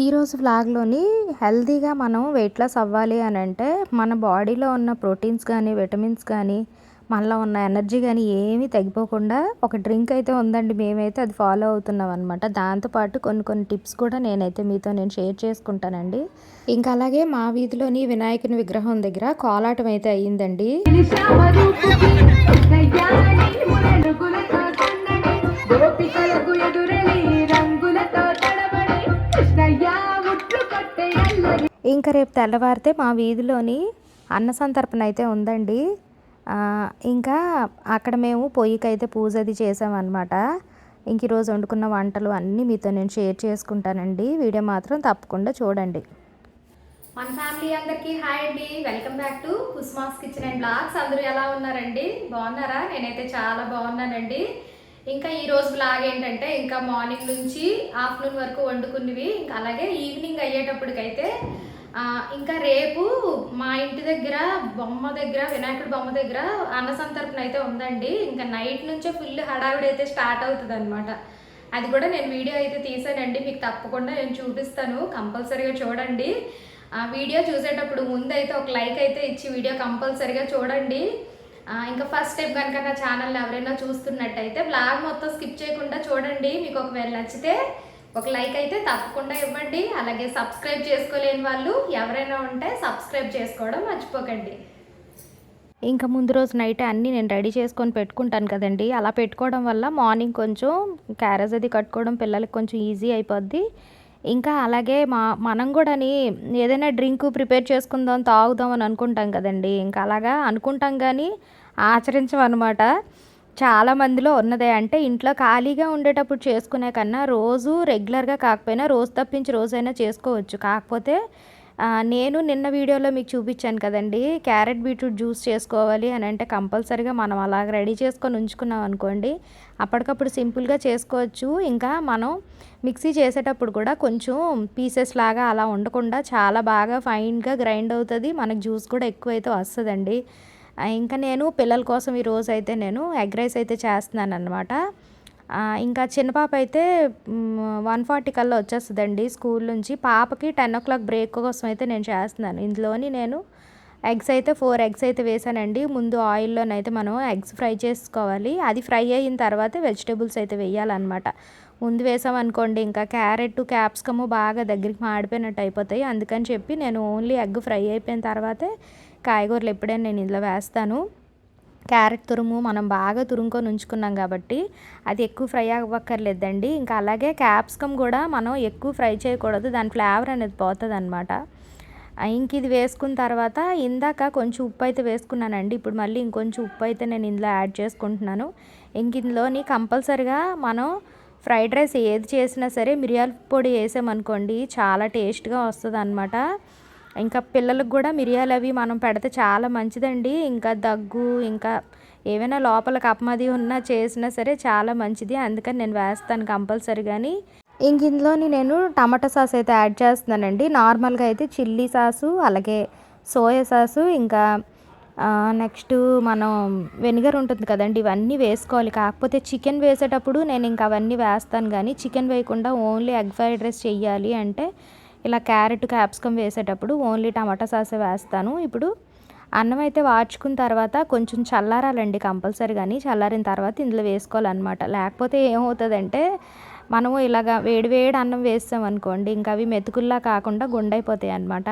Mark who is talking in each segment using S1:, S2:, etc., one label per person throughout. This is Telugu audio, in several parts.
S1: ఈరోజు ఫ్లాగ్లోని హెల్తీగా మనం వెయిట్ లాస్ అవ్వాలి అని అంటే మన బాడీలో ఉన్న ప్రోటీన్స్ కానీ విటమిన్స్ కానీ మనలో ఉన్న ఎనర్జీ కానీ ఏమీ తగ్గిపోకుండా ఒక డ్రింక్ అయితే ఉందండి మేమైతే అది ఫాలో అవుతున్నాం అనమాట దాంతోపాటు కొన్ని కొన్ని టిప్స్ కూడా నేనైతే మీతో నేను షేర్ చేసుకుంటానండి. ఇంకా అలాగే మా వీధిలోని వినాయకుని విగ్రహం దగ్గర కోలాటం అయితే అయ్యిందండి.
S2: గోపికలకు ఎదురే
S1: ఇంకా రేపు తెల్లవారితే మా వీధిలోని అన్న సంతర్పణ అయితే ఉందండి. ఇంకా అక్కడ మేము పొయ్యికైతే పూజ అది చేసామన్నమాట. ఇంక ఈరోజు వండుకున్న వంటలు అన్నీ మీతో నేను షేర్ చేసుకుంటానండి. వీడియో మాత్రం తప్పకుండా చూడండి.
S3: మన ఫ్యామిలీ అందరికీ హాయ్ అండి. Welcome back to Kusmas kitchen and blogs. అందరూ ఎలా ఉన్నారండి? బాగున్నారా? నేనైతే చాలా బాగున్నానండి. ఇంకా ఈరోజు బ్లాగ్ ఏంటంటే ఇంకా మార్నింగ్ నుంచి ఆఫ్టర్నూన్ వరకు వండుకున్నవి. ఇంకా అలాగే ఈవినింగ్ అయ్యేటప్పటికైతే ఇంకా రేపు మా ఇంటి దగ్గర బొమ్మ దగ్గర వినాయకుడి బొమ్మ దగ్గర అన్న సంతర్పణ అయితే ఉందండి. ఇంకా నైట్ నుంచే ఫుల్ హడావిడి అయితే స్టార్ట్ అవుతుంది అనమాట అది కూడా నేను వీడియో అయితే తీసానండి. మీకు తప్పకుండా నేను చూపిస్తాను. కంపల్సరీగా చూడండి. ఆ వీడియో చూసేటప్పుడు ముందు అయితే ఒక లైక్ అయితే ఇచ్చి వీడియో కంపల్సరీగా చూడండి. ఇంకా ఫస్ట్ టైం కనుక నా ఛానల్ ఎవరైనా చూస్తున్నట్టయితే బ్లాగ్ మొత్తం స్కిప్ చేయకుండా చూడండి. మీకు ఒకవేళ నచ్చితే ఒక లైక్ అయితే తప్పకుండా ఇవ్వండి. అలాగే సబ్స్క్రైబ్ చేసుకోలేని వాళ్ళు ఎవరైనా ఉంటే సబ్స్క్రైబ్ చేసుకోవడం మర్చిపోకండి.
S1: ఇంకా ముందు రోజు నైట్ అన్నీ నేను రెడీ చేసుకొని పెట్టుకుంటాను కదండి. అలా పెట్టుకోవడం వల్ల మార్నింగ్ కొంచెం క్యారేజ్ అది కట్టుకోవడం పిల్లలకి కొంచెం ఈజీ అయిపోద్ది. ఇంకా అలాగే మా మనం కూడాని ఏదైనా డ్రింక్ ప్రిపేర్ చేసుకుందాం తాగుదాం అని అనుకుంటాం కదండి. ఇంకా అలాగా అనుకుంటాం కానీ ఆచరించమన్నమాట. చాలా మందిలో ఉన్నదే. అంటే ఇంట్లో ఖాళీగా ఉండేటప్పుడు చేసుకునే కన్నా రోజు రెగ్యులర్గా కాకపోయినా రోజు తప్పించి రోజైనా చేసుకోవచ్చు. కాకపోతే నేను నిన్న వీడియోలో మీకు చూపించాను కదండి క్యారెట్ బీట్రూట్ జ్యూస్ చేసుకోవాలి అని అంటే కంపల్సరీగా మనం అలాగ రెడీ చేసుకొని ఉంచుకున్నాం అనుకోండి అప్పటికప్పుడు సింపుల్గా చేసుకోవచ్చు. ఇంకా మనం మిక్సీ చేసేటప్పుడు కూడా కొంచెం పీసెస్ లాగా అలా ఉండకుండా చాలా బాగా ఫైన్గా గ్రైండ్ అవుతుంది. మనకు జ్యూస్ కూడా ఎక్కువైతే వస్తుందండి. ఇంకా నేను పిల్లల కోసం ఈరోజు అయితే నేను ఎగ్ రైస్ అయితే చేస్తున్నాను అనమాట ఇంకా చిన్న పాప అయితే వన్ ఫార్టీ కల్లా వచ్చేస్తుందండి స్కూల్ నుంచి. పాపకి టెన్ ఓ క్లాక్ బ్రేక్ కోసం అయితే నేను చేస్తున్నాను. ఇందులోని నేను ఎగ్స్ అయితే ఫోర్ ఎగ్స్ అయితే వేసానండి. ముందు ఆయిల్లోనైతే మనం ఎగ్స్ ఫ్రై చేసుకోవాలి. అది ఫ్రై అయిన తర్వాత వెజిటేబుల్స్ అయితే వేయాలన్నమాట. ముందు వేసామనుకోండి ఇంకా క్యారెట్ క్యాప్సికము బాగా దగ్గరికి మాడిపోయినట్టు అయిపోతాయి. అందుకని చెప్పి నేను ఓన్లీ ఎగ్ ఫ్రై అయిపోయిన తర్వాతే కాయగూరలు ఎప్పుడైనా నేను ఇందులో వేస్తాను. క్యారెట్ తురుము మనం బాగా తురుముకొని ఉంచుకున్నాం కాబట్టి అది ఎక్కువ ఫ్రై అవ్వక్కర్లేదండి. ఇంకా అలాగే క్యాప్సికమ్ కూడా మనం ఎక్కువ ఫ్రై చేయకూడదు. దాని ఫ్లేవర్ అనేది పోతుంది అనమాట ఇంక ఇది వేసుకున్న తర్వాత ఇందాక కొంచెం ఉప్పు అయితే వేసుకున్నానండి. ఇప్పుడు మళ్ళీ ఇంకొంచెం ఉప్పు అయితే నేను ఇందులో యాడ్ చేసుకుంటున్నాను. ఇంక ఇందులోని కంపల్సరిగా మనం ఫ్రైడ్ రైస్ ఏది చేసినా సరే మిరియాల పొడి వేసామనుకోండి చాలా టేస్ట్గా వస్తుంది అనమాట ఇంకా పిల్లలకు కూడా మిరియాలు అవి మనం పెడితే చాలా మంచిదండి. ఇంకా దగ్గు ఇంకా ఏమైనా లోపల కప్పమది ఉన్నా చేసినా సరే చాలా మంచిది. అందుకని నేను వేస్తాను కంపల్సరీ కానీ ఇంక ఇందులోని నేను టమాటా సాస్ అయితే యాడ్ చేస్తున్నానండి. నార్మల్గా అయితే చిల్లీ సాసు అలాగే సోయా సాసు ఇంకా నెక్స్ట్ మనం వెనిగర్ ఉంటుంది కదండి ఇవన్నీ వేసుకోవాలి. కాకపోతే చికెన్ వేసేటప్పుడు నేను ఇంకా అవన్నీ వేస్తాను కానీ చికెన్ వేయకుండా ఓన్లీ ఎగ్ ఫ్రైడ్ రైస్ చెయ్యాలి అంటే ఇలా క్యారెట్ క్యాప్సికమ్ వేసేటప్పుడు ఓన్లీ టమాటా సాస్ వేస్తాను. ఇప్పుడు అన్నం అయితే వాచుకున్న తర్వాత కొంచెం చల్లారాలండి కంపల్సరీ కానీ చల్లారిన తర్వాత ఇందులో వేసుకోవాలన్నమాట. లేకపోతే ఏమవుతుందంటే మనము ఇలాగ వేడి వేడి అన్నం వేస్తామనుకోండి ఇంకా అవి మెతుకుల్లా కాకుండా గుండైపోతాయి అన్నమాట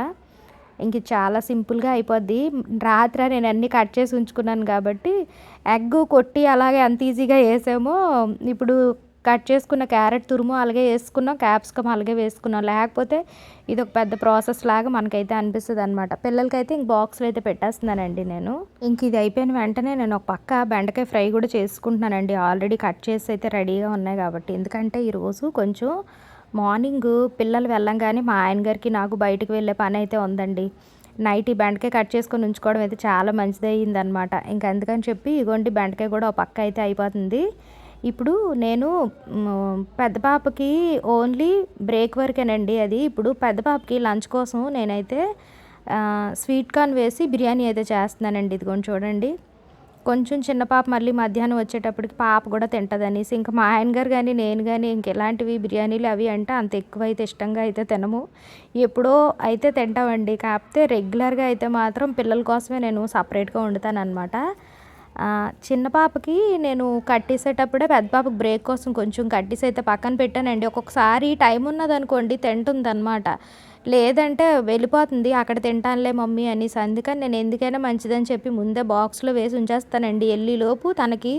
S1: ఇంక చాలా సింపుల్గా అయిపోద్ది. రాత్రి నేను అన్నీ కట్ చేసి ఉంచుకున్నాను కాబట్టి ఎగ్ కొట్టి అలాగే అంత ఈజీగా వేసామో ఇప్పుడు కట్ చేసుకున్న క్యారెట్ తురుము అలాగే వేసుకున్నాం క్యాప్సికమ్ అలాగే వేసుకున్నాం. లేకపోతే ఇది ఒక పెద్ద ప్రాసెస్ లాగా మనకైతే అనిపిస్తుంది అనమాట పిల్లలకైతే ఇంక బాక్స్లో అయితే పెట్టేస్తున్నానండి నేను. ఇంక ఇది అయిపోయిన వెంటనే నేను ఒక పక్క బెండకాయ ఫ్రై కూడా చేసుకుంటున్నానండి. ఆల్రెడీ కట్ చేసి అయితే రెడీగా ఉన్నాయి కాబట్టి. ఎందుకంటే ఈరోజు కొంచెం మార్నింగ్ పిల్లలు వెళ్ళంగానే మా ఆయన గారికి నాకు బయటకు వెళ్ళే పని అయితే ఉందండి. నైట్ ఈ బెండకాయ కట్ చేసుకొని ఉంచుకోవడం అయితే చాలా మంచిది అయిందనమాట ఇంకా అందుకని చెప్పి ఇగోండి బెండకాయ కూడా ఒక పక్క అయితే అయిపోతుంది. ఇప్పుడు నేను పెద్ద పాపకి ఓన్లీ బ్రేక్ వరకేనండి అది. ఇప్పుడు పెద్ద పాపకి లంచ్ కోసం నేనైతే స్వీట్ కార్న్ వేసి బిర్యానీ అయితే చేస్తున్నానండి. ఇదిగోండి చూడండి. కొంచెం చిన్న పాప మళ్ళీ మధ్యాహ్నం వచ్చేటప్పటికి పాప కూడా తింటుంది ఇంకా మా ఆయన గారు కానీ నేను కానీ ఇంక ఎలాంటివి బిర్యానీలు అవి అంటే అంత ఎక్కువ అయితే ఇష్టంగా అయితే తినము. ఎప్పుడో అయితే తింటామండి. కాకపోతే రెగ్యులర్గా అయితే మాత్రం పిల్లల కోసమే నేను సపరేట్గా వండుతాను అనమాట చిన్న పాపకి నేను కట్టేసేటప్పుడే పెద్ద పాపకి బ్రేక్ కోసం కొంచెం కట్టేసి అయితే పక్కన పెట్టానండి. ఒక్కొక్కసారి టైం ఉన్నదనుకోండి తింటుంది అనమాట లేదంటే వెళ్ళిపోతుంది అక్కడ తింటానులే మమ్మీ అనేసి. అందుకని నేను ఎందుకైనా మంచిదని చెప్పి ముందే బాక్స్లో వేసి ఉంచేస్తానండి. వెళ్ళేలోపు తనకి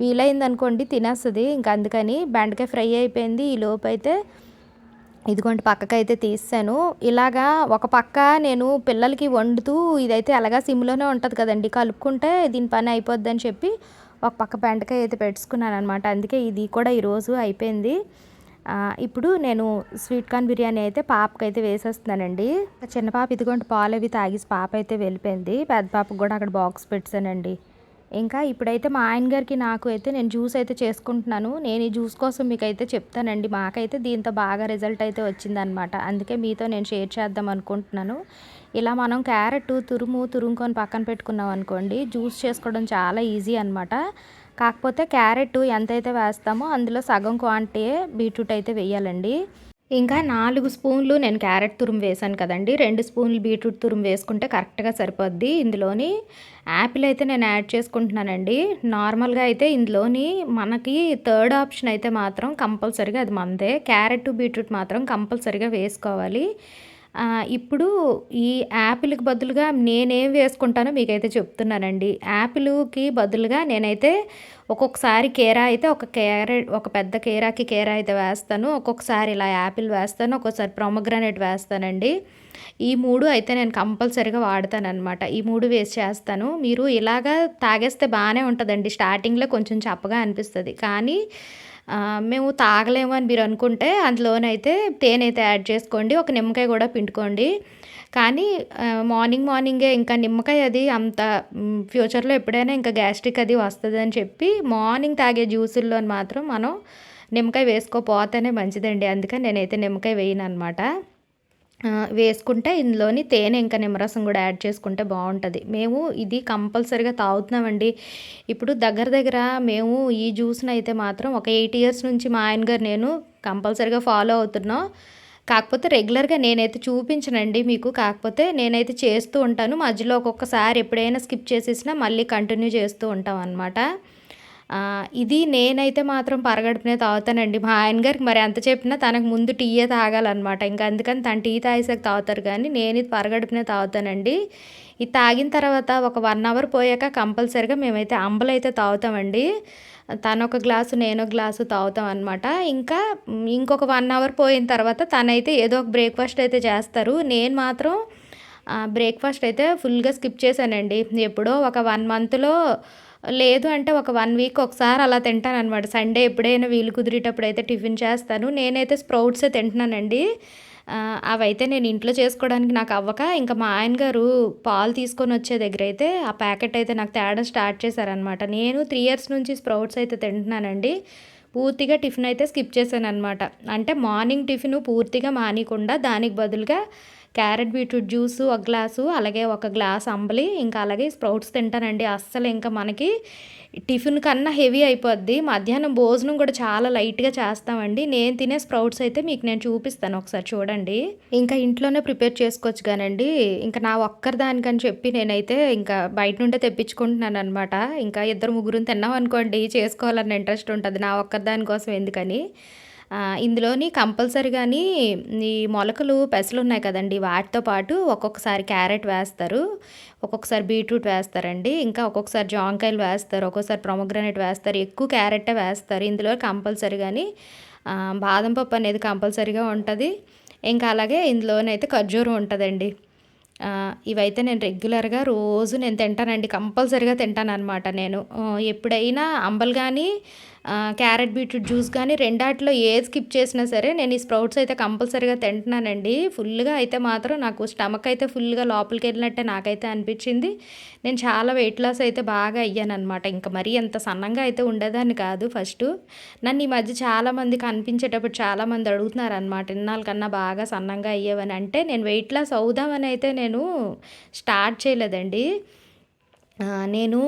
S1: వీలైంది అనుకోండి తినేస్తుంది. ఇంక అందుకని బెండకాయ ఫ్రై అయిపోయింది. ఈ లోపు అయితే ఇదిగోండి పక్కకైతే తీసాను. ఇలాగా ఒక పక్క నేను పిల్లలకి వండుతూ ఇదైతే అలాగా సిమ్లోనే ఉంటుంది కదండి కలుపుకుంటే దీని పని అయిపోద్ది అని చెప్పి ఒక పక్క బెండకాయ అయితే పెట్టుకున్నాను అనమాట అందుకే ఇది కూడా ఈరోజు అయిపోయింది. ఇప్పుడు నేను స్వీట్ కార్న్ బిర్యానీ అయితే పాపకైతే వేసేస్తున్నానండి. చిన్న పాప ఇదిగోండి పాలు అవి తాగేసి పాప అయితే వెళ్ళిపోయింది. పెద్ద పాపకు కూడా అక్కడ బాక్స్ పెట్టానండి. ఇంకా ఇప్పుడైతే మా ఆయన గారికి నాకు అయితే నేను జ్యూస్ అయితే చేసుకుంటున్నాను. నేను ఈ జ్యూస్ కోసం మీకు అయితే చెప్తానండి. మాకైతే దీంతో బాగా రిజల్ట్ అయితే వచ్చిందనమాట. అందుకే మీతో నేను షేర్ చేద్దాం అనుకుంటున్నాను. ఇలా మనం క్యారెట్ తురుము తురుముకొని పక్కన పెట్టుకున్నాం అనుకోండి జ్యూస్ చేసుకోవడం చాలా ఈజీ అనమాట. కాకపోతే క్యారెట్ ఎంతైతే వేస్తామో అందులో సగం క్వాంటిటీ బీట్రూట్ అయితే వేయాలండి. ఇంకా నాలుగు స్పూన్లు నేను క్యారెట్ తురుము వేసాను కదండి. రెండు స్పూన్లు బీట్రూట్ తురుము వేసుకుంటే కరెక్ట్గా సరిపోద్ది. ఇందులోని యాపిల్ అయితే నేను యాడ్ చేసుకుంటున్నానండి. నార్మల్గా అయితే ఇందులోని మనకి థర్డ్ ఆప్షన్ అయితే మాత్రం కంపల్సరీగా అది మందే. క్యారెట్ బీట్రూట్ మాత్రం కంపల్సరీగా వేసుకోవాలి. ఇప్పుడు ఈ యాపిల్కి బదులుగా నేనేం వేసుకుంటానో మీకైతే చెప్తున్నానండి. యాపిల్కి బదులుగా నేనైతే ఒక్కొక్కసారి కేరా అయితే ఒక క్యారెట్ ఒక పెద్ద కేరాకి కేరా అయితే వేస్తాను. ఒక్కొక్కసారి ఇలా యాపిల్ వేస్తాను ఒక్కొక్కసారి ప్రొమగ్రానేట్ వేస్తానండి. ఈ మూడు అయితే నేను కంపల్సరీగా వాడతానమాట ఈ మూడు వేస్ట్ చేస్తాను. మీరు ఇలాగా తాగేస్తే బాగానే ఉంటుందండి. స్టార్టింగ్లో కొంచెం చప్పగా అనిపిస్తుంది. కానీ మేము తాగలేము అని మీరు అనుకుంటే అందులోనైతే తేనె అయితే యాడ్ చేసుకోండి ఒక నిమ్మకాయ కూడా పిండుకోండి. కానీ మార్నింగ్ మార్నింగే ఇంకా నిమ్మకాయ అది అంత ఫ్యూచర్లో ఎప్పుడైనా ఇంకా గ్యాస్ట్రిక్ అది వస్తుంది అని చెప్పి మార్నింగ్ తాగే జ్యూసుల్లో మాత్రం మనం నిమ్మకాయ వేసుకోపోతేనే మంచిదండి. అందుకని నేనైతే నిమ్మకాయ వేయను అనమాట వేసుకుంటే ఇందులోని తేనె ఇంకా నిమ్మరసం కూడా యాడ్ చేసుకుంటే బాగుంటుంది. మేము ఇది కంపల్సరీగా తాగుతున్నామండి. ఇప్పుడు దగ్గర దగ్గర మేము ఈ జ్యూస్ని అయితే మాత్రం ఒక ఎయిట్ ఇయర్స్ నుంచి మా ఆయన గారు నేను కంపల్సరీగా ఫాలో అవుతున్నాం. కాకపోతే రెగ్యులర్గా నేనైతే చూపించనండి మీకు. కాకపోతే నేనైతే చేస్తూ ఉంటాను. మధ్యలో ఒక్కొక్కసారి ఎప్పుడైనా స్కిప్ చేసేసినా మళ్ళీ కంటిన్యూ చేస్తూ ఉంటాం అనమాట ఇది నేనైతే మాత్రం పరగడుపునే తాగుతానండి. మా ఆయన గారికి మరి ఎంత చెప్పినా తనకు ముందు టీయే తాగాలన్నమాట. ఇంకా అందుకని తను టీ తాగేసాక తాగుతారు కానీ నేను ఇది పరగడుపునే తాగుతానండి. ఇది తాగిన తర్వాత ఒక వన్ అవర్ పోయాక కంపల్సరీగా మేమైతే అంబలు అయితే తాగుతామండి. తను ఒక గ్లాసు నేను ఒక గ్లాసు తాగుతాం అనమాట ఇంకా ఇంకొక వన్ అవర్ పోయిన తర్వాత తనైతే ఏదో ఒక బ్రేక్ఫాస్ట్ అయితే చేస్తారు. నేను మాత్రం బ్రేక్ఫాస్ట్ అయితే ఫుల్గా స్కిప్ చేశానండి. ఎప్పుడో ఒక వన్ మంత్లో లేదు అంటే ఒక వన్ వీక్ ఒకసారి అలా తింటాను అనమాట సండే ఎప్పుడైనా వీలు కుదిరేటప్పుడు అయితే టిఫిన్ చేస్తాను. నేనైతే స్ప్రౌట్సే తింటున్నానండి. అవైతే నేను ఇంట్లో చేసుకోవడానికి నాకు అవ్వక ఇంకా మా ఆయన గారు పాలు తీసుకొని వచ్చే దగ్గర అయితే ఆ ప్యాకెట్ అయితే నాకు తేడం స్టార్ట్ చేశారనమాట నేను త్రీ ఇయర్స్ నుంచి స్ప్రౌట్స్ అయితే తింటున్నానండి. పూర్తిగా టిఫిన్ అయితే స్కిప్ చేశాను అనమాట అంటే మార్నింగ్ టిఫిన్ పూర్తిగా మానేయకుండా దానికి బదులుగా క్యారెట్ బీట్రూట్ జ్యూస్ ఒక గ్లాసు అలాగే ఒక గ్లాస్ అంబలి ఇంకా అలాగే స్ప్రౌట్స్ తింటానండి. అస్సలు ఇంకా మనకి టిఫిన్ కన్నా హెవీ అయిపోద్ది. మధ్యాహ్నం భోజనం కూడా చాలా లైట్గా చేస్తామండి. నేను తినే స్ప్రౌట్స్ అయితే మీకు నేను చూపిస్తాను ఒకసారి చూడండి. ఇంకా ఇంట్లోనే ప్రిపేర్ చేసుకోవచ్చు కానండి. ఇంకా నా ఒక్కరి దానికని చెప్పి నేనైతే ఇంకా బయట నుండే తెప్పించుకుంటున్నాను అనమాట ఇంకా ఇద్దరు ముగ్గురు తిన్నాం అనుకోండి చేసుకోవాలన్న ఇంట్రెస్ట్ ఉంటుంది. నా ఒక్కరి దానికోసం ఎందుకని. ఇందులోని కంపల్సరీగాని ఈ మొలకలు పెసలు ఉన్నాయి కదండి. వాటితో పాటు ఒక్కొక్కసారి క్యారెట్ వేస్తారు ఒక్కొక్కసారి బీట్రూట్ వేస్తారండి. ఇంకా ఒక్కొక్కసారి జాంకాయలు వేస్తారు ఒక్కొక్కసారి ప్రొమగ్రానేట్ వేస్తారు ఎక్కువ క్యారెట్టే వేస్తారు. ఇందులో కంపల్సరీగాని బాదం పప్పు అనేది కంపల్సరీగా ఉంటుంది. ఇంకా అలాగే ఇందులోనైతే ఖర్జూరం ఉంటుందండి. ఇవైతే నేను రెగ్యులర్గా రోజు నేను తింటానండి. కంపల్సరీగా తింటాను అనమాట నేను ఎప్పుడైనా అంబలు కానీ క్యారెట్ బీట్రూట్ జ్యూస్ కానీ రెండాటిలో ఏది స్కిప్ చేసినా సరే నేను ఈ స్ప్రౌట్స్ అయితే కంపల్సరీగా తింటున్నానండి. ఫుల్గా అయితే మాత్రం నాకు స్టమక్ అయితే ఫుల్గా లోపలికి వెళ్ళినట్టే నాకైతే అనిపించింది. నేను చాలా వెయిట్ లాస్ అయితే బాగా అయ్యాను అనమాట ఇంకా మరీ అంత సన్నంగా అయితే ఉండేదాన్ని కాదు ఫస్ట్. నన్ను ఈ మధ్య చాలామంది కనిపించేటప్పుడు చాలామంది అడుగుతున్నారు అనమాట ఇన్నాళ్ళ కన్నా బాగా సన్నంగా అయ్యేవని. అంటే నేను వెయిట్ లాస్ అవుదామని అయితే నేను స్టార్ట్ చేయలేదండి. నేను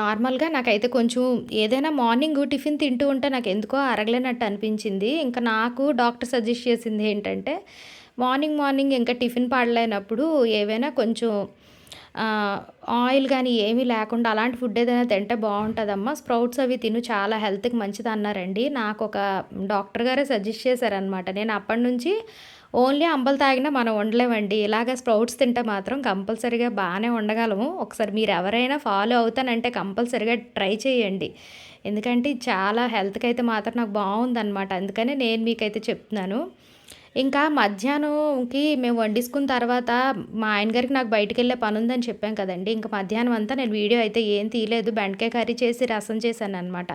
S1: నార్మల్గా నాకైతే కొంచెం ఏదైనా మార్నింగ్ టిఫిన్ తింటూ ఉంటే నాకు ఎందుకో అరగలేనట్టు అనిపించింది. ఇంకా నాకు డాక్టర్ సజెస్ట్ చేసింది ఏంటంటే మార్నింగ్ మార్నింగ్ ఇంకా టిఫిన్ పాడలేనప్పుడు ఏవైనా కొంచెం ఆయిల్ కానీ ఏమీ లేకుండా అలాంటి ఫుడ్ ఏదైనా తింటే బాగుంటుందమ్మా. స్ప్రౌట్స్ అవి తిను చాలా హెల్త్కి మంచిది అన్నారండి నాకు ఒక డాక్టర్ గారే సజెస్ట్ చేశారనమాట నేను అప్పటి నుంచి ఓన్లీ అంబలు తాగినా మనం ఉండలేమండి ఇలాగ స్ప్రౌట్స్ తింటే మాత్రం కంపల్సరీగా బాగానే ఉండగలము ఒకసారి మీరు ఎవరైనా ఫాలో అవుతానంటే కంపల్సరీగా ట్రై చేయండి. ఎందుకంటే చాలా హెల్త్కి అయితే మాత్రం నాకు బాగుందన్నమాట. అందుకనే నేను మీకైతే చెప్తున్నాను. ఇంకా మధ్యాహ్నంకి మేము వండేసుకున్న తర్వాత మా ఆయన గారికి నాకు బయటకు వెళ్ళే పని ఉందని చెప్పాం కదండి. ఇంకా మధ్యాహ్నం అంతా నేను వీడియో అయితే ఏం తీయలేదు. బెండకాయ కర్రీ చేసి రసం చేశాను అనమాట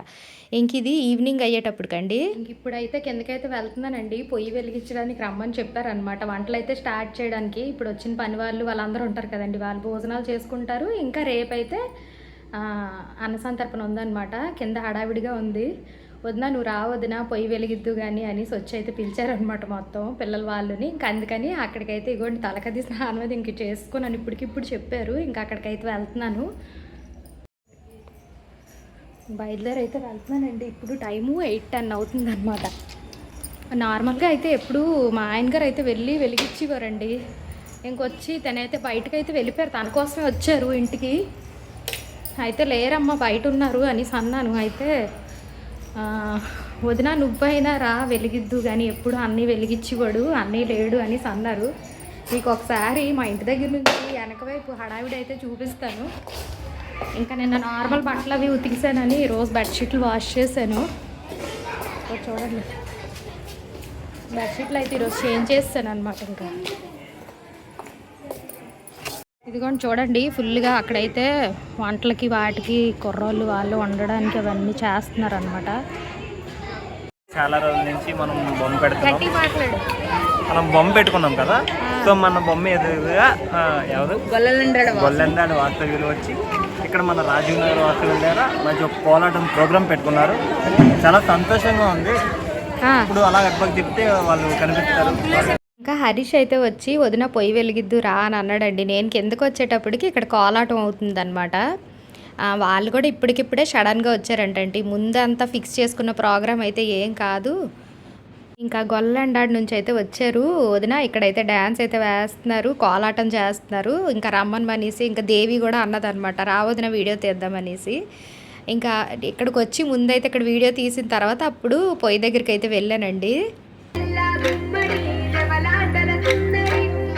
S1: ఇంక ఇది ఈవినింగ్ అయ్యేటప్పటికండి ఇంక ఇప్పుడైతే కిందకైతే వెళ్తున్నానండి. పొయ్యి వెలిగించడానికి రమ్మని చెప్పారనమాట వంటలు అయితే స్టార్ట్ చేయడానికి ఇప్పుడు వచ్చిన పని వాళ్ళు వాళ్ళందరూ ఉంటారు కదండి. వాళ్ళు భోజనాలు చేసుకుంటారు. ఇంకా రేపైతే అన్నసంతర్పణ ఉందన్నమాట. కింద హడావిడిగా ఉంది. వదినా నువ్వు రా వదినా పొయ్యి వెలిగిద్దు కానీ అనేసి వచ్చి అయితే పిలిచారనమాట మొత్తం పిల్లల వాళ్ళని. ఇంకా అందుకని అక్కడికైతే ఇగోండి తలకది స్నానం అది ఇంక చేసుకున్నాను ఇప్పటికిప్పుడు చెప్పారు. ఇంకా అక్కడికైతే వెళ్తున్నాను. బయలుదేరి అయితే వెళ్తున్నానండి. ఇప్పుడు టైము ఎయిట్ టెన్ అవుతుంది అనమాట నార్మల్గా అయితే ఎప్పుడు మా ఆయన గారు అయితే వెళ్ళి వెలిగించేవారండి. ఇంకొచ్చి తనైతే బయటకు అయితే వెళ్ళిపోయారు. తన కోసమే వచ్చారు ఇంటికి. అయితే లేరమ్మా బయట ఉన్నారు అనేసి అన్నాను. అయితే వదిన నువ్వైనా రా వెలిగిద్దు కానీ ఎప్పుడు అన్నీ వెలిగించివాడు అన్నీ లేడు అని అన్నారు మీకు ఒకసారి మా ఇంటి దగ్గర నుంచి వెనక వైపు హడావిడి అయితే చూపిస్తాను. ఇంకా నిన్న నార్మల్ బట్టలు అవి ఉతికిసానని ఈరోజు బెడ్షీట్లు వాష్ చేశాను. చూడండి. బెడ్షీట్లు అయితే ఈరోజు చేంజ్ చేస్తాను అనమాట ఇంకా. ఇదిగోండి చూడండి ఫుల్గా అక్కడైతే వంటలకి వాటికి కుర్రోళ్ళు వాళ్ళు వండడానికి అవన్నీ చేస్తున్నారు అనమాట
S4: చాలా రోజుల నుంచి మనం బొమ్మ
S1: మాట్లాడు.
S4: మనం బొమ్మ పెట్టుకున్నాం కదా? సో మన బొమ్మ ఎదురుగా ఆ, ఎవరు? గొల్లెందాడు వాస్తవ్యులు వచ్చి ఇక్కడ మన రాజీవ్ నగర్ వాస్తవ్యుల దగ్గర మంచి ఒక కోలాటం ప్రోగ్రామ్ పెట్టుకున్నారు. చాలా సంతోషంగా ఉంది. ఇప్పుడు అలా గడపకి చెప్తే వాళ్ళు కనిపిస్తారు.
S1: ఇంకా హరీష్ అయితే వచ్చి వదిన పొయ్యి వెలిగిద్దు రా అని అన్నాడండి. నేను కిందకు వచ్చేటప్పటికి ఇక్కడ కోలాటం అవుతుందన్నమాట. వాళ్ళు కూడా ఇప్పటికిప్పుడే సడన్గా వచ్చారంటండి. ముందంతా ఫిక్స్ చేసుకున్న ప్రోగ్రామ్ అయితే ఏం కాదు. ఇంకా గొల్లండాడి నుంచి అయితే వచ్చారు. వదిన ఇక్కడైతే డ్యాన్స్ అయితే వేస్తున్నారు కోలాటం చేస్తున్నారు. ఇంకా రమ్మని అనేసి ఇంకా దేవి కూడా అన్నదనమాట రా వదిన వీడియో తీద్దామనేసి ఇంకా ఇక్కడికి వచ్చి ముందైతే ఇక్కడ వీడియో తీసిన తర్వాత అప్పుడు పొయ్యి దగ్గరికి అయితే వెళ్ళానండి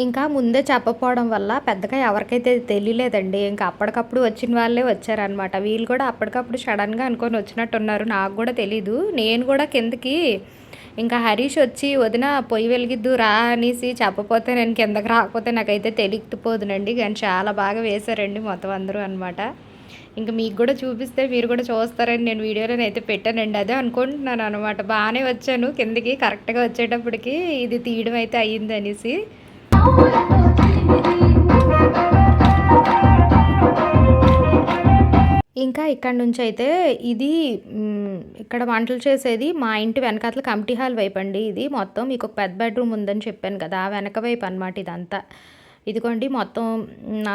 S1: ఇంకా ముందే చెప్పకపోవడం వల్ల పెద్దగా ఎవరికైతే తెలియలేదండి. ఇంకా అప్పటికప్పుడు వచ్చిన వాళ్ళే వచ్చారనమాట వీళ్ళు కూడా అప్పటికప్పుడు సడన్గా అనుకొని వచ్చినట్టున్నారు. నాకు కూడా తెలీదు. నేను కూడా కిందకి ఇంకా హరీష్ వచ్చి వదిన పొయ్యి వెలిగిద్దు రా అనేసి చెప్పపోతే నేను కిందకి రాకపోతే నాకైతే తెలియకపోదునండి కానీ చాలా బాగా వేశారండి మొత్తం అందరూ అనమాట ఇంకా మీకు కూడా చూపిస్తే మీరు కూడా చూస్తారని నేను వీడియోలో అయితే పెట్టానండి. అదే అనుకుంటున్నాను అనమాట బాగానే వచ్చాను కిందకి కరెక్ట్గా వచ్చేటప్పటికి ఇది తీయడం అయితే అయ్యింది అనేసి. ఇంకా ఇక్కడ నుంచి అయితే ఇది ఇక్కడ వంటలు చేసేది మా ఇంటి వెనకాతల కమిటీ హాల్ వైపు అండి ఇది. మొత్తం మీకు ఒక పెద్ద బెడ్రూమ్ ఉందని చెప్పాను కదా ఆ వెనక వైపు అనమాట ఇదంతా. ఇదిగోండి మొత్తం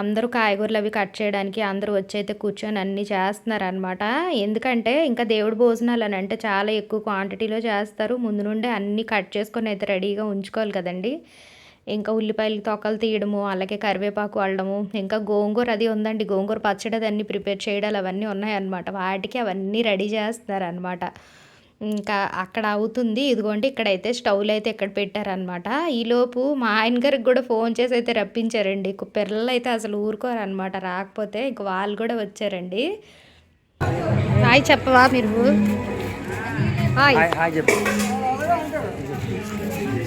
S1: అందరూ కాయగూరలు అవి కట్ చేయడానికి అందరూ వచ్చి అయితే కూర్చొని అన్నీ చేస్తున్నారనమాట ఎందుకంటే ఇంకా దేవుడి భోజనాలు అని అంటే చాలా ఎక్కువ క్వాంటిటీలో చేస్తారు. ముందు నుండే అన్నీ కట్ చేసుకొని అయితే రెడీగా ఉంచుకోవాలి కదండి. ఇంకా ఉల్లిపాయలు తొక్కలు తీయడము అలాగే కరివేపాకు అల్లడము ఇంకా గోంగూర అది ఉందండి. గోంగూర పచ్చడి అన్ని ప్రిపేర్ చేయడాలు అవన్నీ ఉన్నాయన్నమాట. వాటికి అవన్నీ రెడీ చేస్తున్నారనమాట ఇంకా అక్కడ అవుతుంది. ఇదిగోండి ఇక్కడైతే స్టవ్లు అయితే ఇక్కడ పెట్టారనమాట ఈలోపు మా ఆయన గారికి కూడా ఫోన్ చేసి అయితే రప్పించారండి. పిల్లలు అయితే అసలు ఊరుకోరనమాట రాకపోతే ఇంక వాళ్ళు కూడా వచ్చారండి. హాయ్ చెప్పవా మీరు? హాయ్
S4: హాయ్ చెప్పు.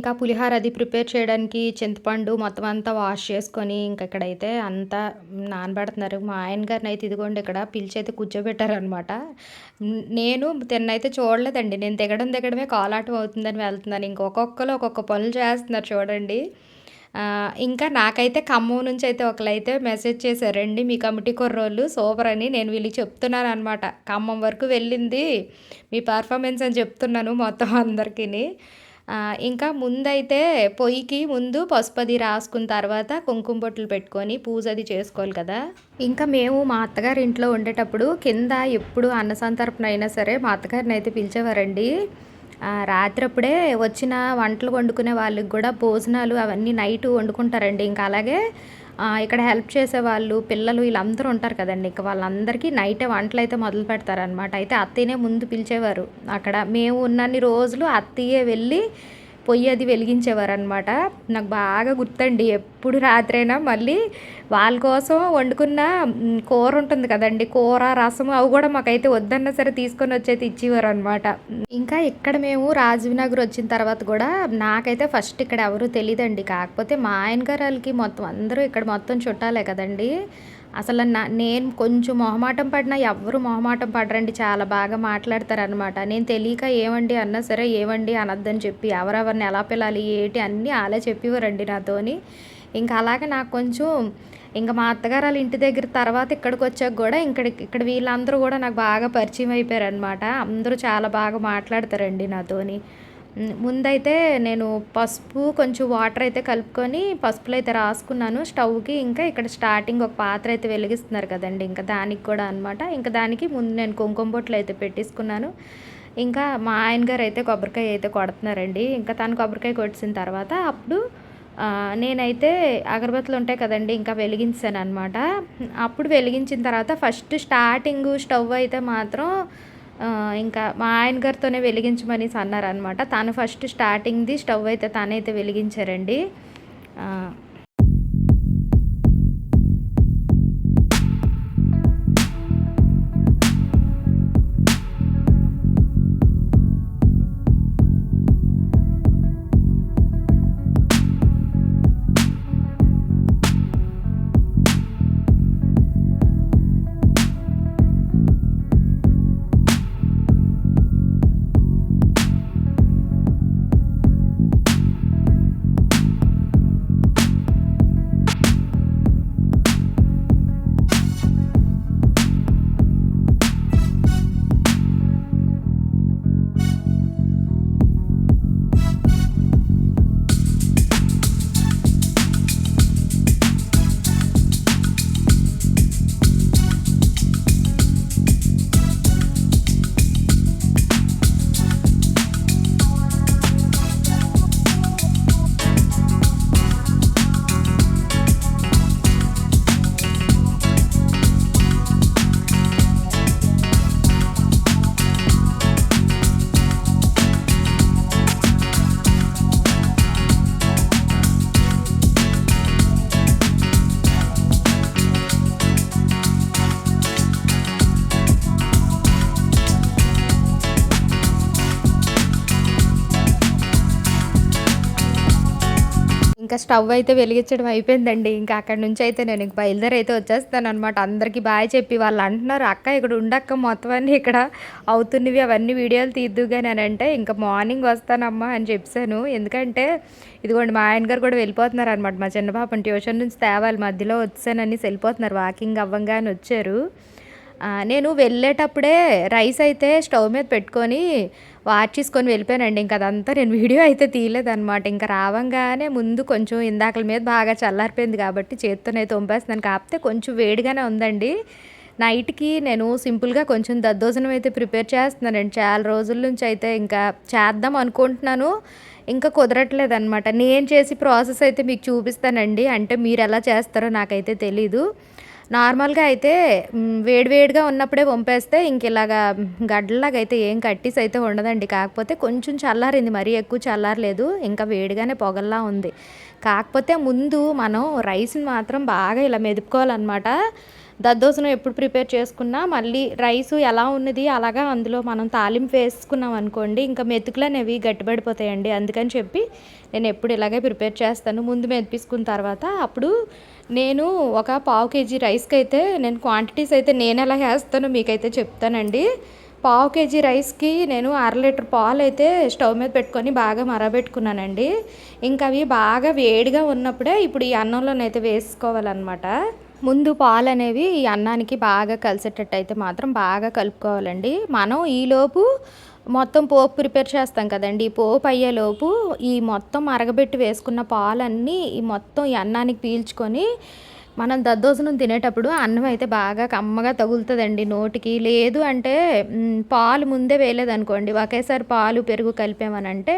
S1: ఇంకా పులిహార అది ప్రిపేర్ చేయడానికి చింతపండు మొత్తం అంతా వాష్ చేసుకొని ఇంకా ఇక్కడైతే అంతా నానబెడుతున్నారు. మా ఆయన గారిని అయితే ఇదిగోండి ఇక్కడ పిలిచి అయితే కూర్చోబెట్టారనమాట నేను తిన్నైతే చూడలేదండి. నేను దిగడం దిగడమే కాలాటం అవుతుందని వెళ్తున్నాను. ఇంకొకొక్కరు ఒక్కొక్క పనులు చేస్తున్నారు చూడండి. ఇంకా నాకైతే ఖమ్మం నుంచి అయితే ఒకరైతే మెసేజ్ చేశారండి మీ కమిటీ కుర్రోళ్ళు సూపర్ అని నేను వీళ్ళకి చెప్తున్నాను అనమాట ఖమ్మం వరకు వెళ్ళింది. మీ పర్ఫార్మెన్స్ అని చెప్తున్నాను మొత్తం అందరికీ ఇంకా ముందైతే పొయ్యికి ముందు పసుపు అది రాసుకున్న తర్వాత కుంకుమ బొట్లు పెట్టుకొని పూజ అది చేసుకోవాలి కదా. ఇంకా మేము మా అత్తగారి ఇంట్లో ఉండేటప్పుడు కింద ఎప్పుడు అన్న సంతర్పణ అయినా సరే మా అత్తగారిని అయితే పిలిచేవారండి. ఆ, రాత్రప్పుడే వచ్చిన వంటలు వండుకునే వాళ్ళకి కూడా భోజనాలు అవన్నీ నైట్ వండుకుంటారండి. ఇంకా అలాగే ఇక్కడ హెల్ప్ చేసే వాళ్ళు పిల్లలు వీళ్ళందరూ ఉంటారు కదండి. ఇంకా వాళ్ళందరికీ నైటే వంటలు అయితే మొదలు పెడతారనమాట అయితే అత్తయ్యనే ముందు పిలిచేవారు. అక్కడ మేము ఉన్నన్ని రోజులు అత్తయ్యే వెళ్ళి పొయ్యి అది వెలిగించేవారు అనమాట నాకు బాగా గుర్తండి. ఎప్పుడు రాత్రైనా మళ్ళీ వాళ్ళ కోసం వండుకున్న కూర ఉంటుంది కదండి. కూర రసం అవి కూడా మాకైతే వద్దన్నా సరే తీసుకొని వచ్చైతే ఇచ్చేవారు అనమాట ఇంకా ఇక్కడ మేము రాజవినగర్ వచ్చిన తర్వాత కూడా నాకైతే ఫస్ట్ ఇక్కడ ఎవరు తెలియదండి కాకపోతే మా ఆయన గారు వాళ్ళకి మొత్తం అందరూ ఇక్కడ మొత్తం చుట్టాలే కదండి. అసలు నా నేను కొంచెం మొహమాటం పడినా ఎవరు మొహమాటం పడరండి. చాలా బాగా మాట్లాడతారనమాట నేను తెలియక ఏమండి అన్నా సరే ఏమండి అనొద్దని చెప్పి ఎవరెవరిని ఎలా పిలాలి ఏంటి అన్నీ అలా చెప్పేవారండి నాతోని. ఇంకా అలాగే నాకు కొంచెం ఇంకా మా అత్తగారు వాళ్ళ ఇంటి దగ్గర తర్వాత ఇక్కడికి వచ్చాక కూడా ఇక్కడ ఇక్కడ వీళ్ళందరూ కూడా నాకు బాగా పరిచయం అయిపోయారు అనమాట అందరూ చాలా బాగా మాట్లాడతారండి నాతోని. ముందైతే నేను పసుపు కొంచెం వాటర్ అయితే కలుపుకొని పసుపులో అయితే రాసుకున్నాను. స్టవ్కి ఇంకా ఇక్కడ స్టార్టింగ్ ఒక పాత్ర అయితే వెలిగిస్తున్నారు కదండి ఇంకా దానికి కూడా అనమాట ఇంకా దానికి ముందు నేను కుంకుమ బొట్లు అయితే పెట్టేసుకున్నాను. ఇంకా మా ఆయన గారు అయితే కొబ్బరికాయ అయితే కొడుతున్నారండి. ఇంకా తను కొబ్బరికాయ కొట్టిన తర్వాత అప్పుడు నేనైతే అగరబత్తులు ఉంటాయి కదండి ఇంకా వెలిగించాను అనమాట అప్పుడు వెలిగించిన తర్వాత ఫస్ట్ స్టార్టింగ్ స్టవ్ అయితే మాత్రం ఇంకా మా ఆయన గారితోనే వెలిగించమని అన్నారనమాట తను ఫస్ట్ స్టార్టింగ్ది స్టవ్ అయితే తనైతే వెలిగించారండి. స్టవ్ అయితే వెలిగించడం అయిపోయిందండి. ఇంకా అక్కడి నుంచి అయితే నేను ఇంక బయలుదేరి అయితే వచ్చేస్తాను అనమాట అందరికీ బాయ్ చెప్పి వాళ్ళు అంటున్నారు అక్క ఇక్కడ ఉండక్క మొత్తం అన్నీ ఇక్కడ అవుతున్నవి అవన్నీ వీడియోలు తీద్దుగా అని అంటే ఇంకా మార్నింగ్ వస్తానమ్మా అని చెప్పాను. ఎందుకంటే ఇదిగోండి మా ఆయన గారు కూడా వెళ్ళిపోతున్నారు అనమాట మా చిన్న పాపని ట్యూషన్ నుంచి తేవాలి మధ్యలో వచ్చానని వెళ్ళిపోతున్నారు. వాకింగ్ అవ్వంగానే వచ్చారు. నేను వెళ్ళేటప్పుడే రైస్ అయితే స్టవ్ మీద పెట్టుకొని వాచ్ చేసుకొని వెళ్ళిపోయానండి. ఇంకా అదంతా నేను వీడియో అయితే తీయలేదన్నమాట. ఇంకా రావంగానే ముందు కొంచెం ఇందాకల మీద బాగా చల్లారిపోయింది కాబట్టి చేత్తోనైతే వంపేస్తున్నాను కాకపోతే కొంచెం వేడిగానే ఉందండి. నైట్కి నేను సింపుల్గా కొంచెం దద్దోజనం అయితే ప్రిపేర్ చేస్తున్నానండి. చాలా రోజుల నుంచి అయితే ఇంకా చేద్దాం అనుకుంటున్నాను. ఇంకా కుదరట్లేదు అనమాట నేను చేసి ప్రాసెస్ అయితే మీకు చూపిస్తానండి. అంటే మీరు ఎలా చేస్తారో నాకైతే తెలీదు. నార్మల్గా అయితే వేడివేడిగా ఉన్నప్పుడే వంపేస్తే ఇంక ఇలాగా గడ్డలాగా అయితే ఏం కట్టిస్ అయితే ఉండదండి. కాకపోతే కొంచెం చల్లారింది మరీ ఎక్కువ చల్లారలేదు. ఇంకా వేడిగానే పొగల్లా ఉంది. కాకపోతే ముందు మనం రైస్ని మాత్రం బాగా ఇలా మెదుపుకోవాలన్నమాట. దద్దోజనం ఎప్పుడు ప్రిపేర్ చేసుకున్నా మళ్ళీ రైసు ఎలా ఉన్నది అలాగా అందులో మనం తాలింపు వేసుకున్నాం అనుకోండి ఇంకా మెతుకులు అనేవి గట్టిపడిపోతాయండి అందుకని చెప్పి నేను ఎప్పుడు ఇలాగే ప్రిపేర్ చేస్తాను. ముందు మెదిపించుకున్న తర్వాత అప్పుడు నేను ఒక పావు కేజీ రైస్కి అయితే నేను క్వాంటిటీస్ అయితే నేను ఎలా వేస్తానో మీకైతే చెప్తానండి. పావు కేజీ రైస్కి నేను అర లీటర్ పాలు అయితే స్టవ్ మీద పెట్టుకొని బాగా మరబెట్టుకున్నానండి. ఇంకా అవి బాగా వేడిగా ఉన్నప్పుడే ఇప్పుడు ఈ అన్నంలోనైతే వేసుకోవాలన్నమాట. ముందు పాలు అనేవి ఈ అన్నానికి బాగా కలిసేటట్టు అయితే మాత్రం బాగా కలుపుకోవాలండి. మనం ఈలోపు మొత్తం పోపు ప్రిపేర్ చేస్తాం కదండి. ఈ పోపు అయ్యేలోపు ఈ మొత్తం మరగబెట్టి వేసుకున్న పాలన్నీ ఈ మొత్తం ఈ అన్నానికి పీల్చుకొని మనం దద్దోజనం తినేటప్పుడు అన్నం అయితే బాగా కమ్మగా తగులుతుందండి నోటికి. లేదు అంటే పాలు ముందే వేయలేదనుకోండి. ఒకేసారి పాలు పెరుగు కలిపామనంటే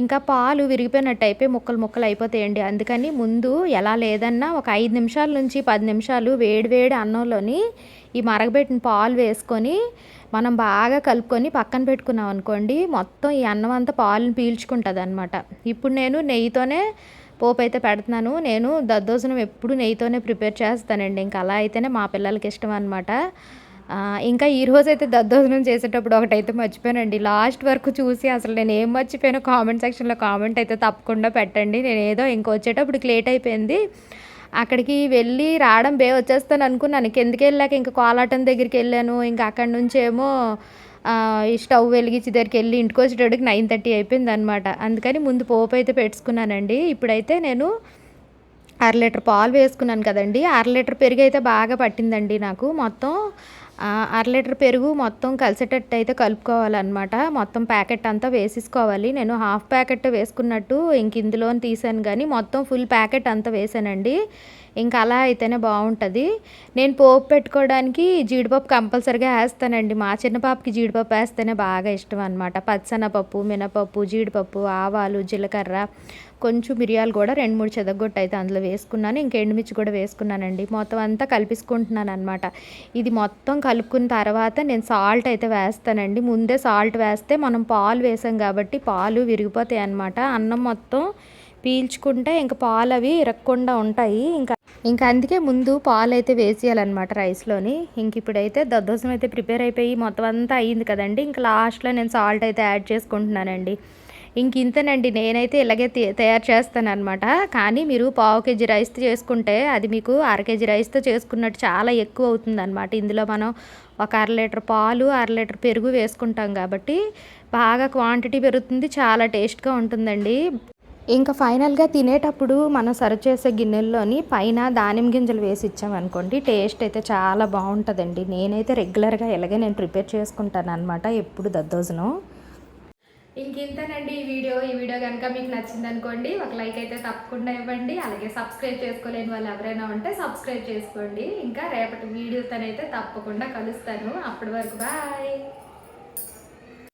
S1: ఇంకా పాలు విరిగిపోయినట్టు అయిపోయి ముక్కలు ముక్కలు అయిపోతాయండి. అందుకని ముందు ఎలా లేదన్నా ఒక ఐదు నిమిషాల నుంచి పది నిమిషాలు వేడి వేడి అన్నంలోని ఈ మరగబెట్టిన పాలు వేసుకొని మనం బాగా కలుపుకొని పక్కన పెట్టుకున్నాం అనుకోండి మొత్తం ఈ అన్నం అంతా పాలను పీల్చుకుంటుంది అనమాట ఇప్పుడు నేను నెయ్యితోనే పోపు అయితే పెడుతున్నాను. నేను దద్దోజనం ఎప్పుడు నెయ్యితోనే ప్రిపేర్ చేస్తానండి. ఇంకా అలా అయితేనే మా పిల్లలకి ఇష్టం అనమాట ఇంకా ఈ రోజు అయితే దద్దోజనం చేసేటప్పుడు ఒకటైతే మర్చిపోయానండి. లాస్ట్ వరకు చూసి అసలు నేను ఏం మర్చిపోయానో కామెంట్ సెక్షన్లో కామెంట్ అయితే తప్పకుండా పెట్టండి. నేను ఏదో ఇంక వచ్చేటప్పుడు లేట్ అయిపోయింది. అక్కడికి వెళ్ళి రావడం బే వచ్చేస్తాను అనుకున్నాను కిందకి వెళ్ళాక ఇంకా కోలాటం దగ్గరికి వెళ్ళాను. ఇంకా అక్కడి నుంచి ఏమో ఈ స్టవ్ వెలిగించి దగ్గరికి వెళ్ళి ఇంటికి వచ్చేటప్పటికి నైన్ థర్టీ అయిపోయింది అనమాట అందుకని ముందు పోపు అయితే పెట్టుకున్నానండి. ఇప్పుడైతే నేను అర లీటర్ పాలు వేసుకున్నాను కదండి. అర లీటర్ పెరుగు అయితే బాగా పట్టిందండి నాకు. మొత్తం అర లీటర్ పెరుగు మొత్తం కలిసేటట్టు అయితే కలుపుకోవాలన్నమాట. మొత్తం ప్యాకెట్ అంతా వేసేసుకోవాలి. నేను హాఫ్ ప్యాకెట్ వేసుకున్నట్టు ఇంక ఇందులో తీసాను కానీ మొత్తం ఫుల్ ప్యాకెట్ అంతా వేసానండి. ఇంకా అలా అయితేనే బాగుంటుంది. నేను పోపు పెట్టుకోవడానికి జీడిపప్పు కంపల్సరిగా వేస్తానండి. మా చిన్న పాపకి జీడిపప్పు వేస్తేనే బాగా ఇష్టం అనమాట పచ్చనపప్పు మినపప్పు జీడిపప్పు ఆవాలు జీలకర్ర కొంచెం మిరియాలు కూడా రెండు మూడు చెదగొట్టు అయితే అందులో వేసుకున్నాను. ఇంక ఎండుమిర్చి కూడా వేసుకున్నానండి. మొత్తం అంతా కలిపిసుకుంటున్నాను అనమాట ఇది మొత్తం కలుపుకున్న తర్వాత నేను సాల్ట్ అయితే వేస్తానండి. ముందే సాల్ట్ వేస్తే మనం పాలు వేసాం కాబట్టి పాలు విరిగిపోతాయి అనమాట అన్నం మొత్తం పీల్చుకుంటే ఇంకా పాలు అవి ఇరగకుండా ఉంటాయి. ఇంకా ఇంకా అందుకే ముందు పాలు అయితే వేసేయాలన్నమాట రైస్లోని. ఇంక ఇప్పుడైతే దద్దోసం అయితే ప్రిపేర్ అయిపోయి మొత్తం అంతా అయ్యింది కదండి. ఇంకా లాస్ట్లో నేను సాల్ట్ అయితే యాడ్ చేసుకుంటున్నానండి. ఇంక ఇంతేనండి నేనైతే ఇలాగే తే- తయారు చేస్తానమాట కానీ మీరు పావు కేజీ రైస్ చేసుకుంటే అది మీకు అర కేజీ రైస్తో చేసుకున్నట్టు చాలా ఎక్కువ అవుతుందన్నమాట. ఇందులో మనం ఒక అర లీటర్ పాలు అర లీటర్ పెరుగు వేసుకుంటాం కాబట్టి బాగా క్వాంటిటీ పెరుగుతుంది చాలా టేస్ట్గా ఉంటుందండి. ఇంకా ఫైనల్గా తినేటప్పుడు మనం సర్వ్ చేసే గిన్నెల్లోని పైన దానిమ్మ గింజలు వేసి ఇచ్చామనుకోండి టేస్ట్ అయితే చాలా బాగుంటుందండి. నేనైతే రెగ్యులర్గా ఎలాగే నేను ప్రిపేర్ చేసుకుంటాను అనమాట ఎప్పుడు దద్దోజనం.
S3: ఇంకింతేనండి ఈ వీడియో. ఈ వీడియో కనుక మీకు నచ్చింది అనుకోండి ఒక లైక్ అయితే తప్పకుండా ఇవ్వండి. అలాగే సబ్స్క్రైబ్ చేసుకోలేని వాళ్ళు ఎవరైనా ఉంటే సబ్స్క్రైబ్ చేసుకోండి. ఇంకా రేపటి వీడియోతోనైతే తప్పకుండా కలుస్తాను. అప్పటి వరకు బాయ్.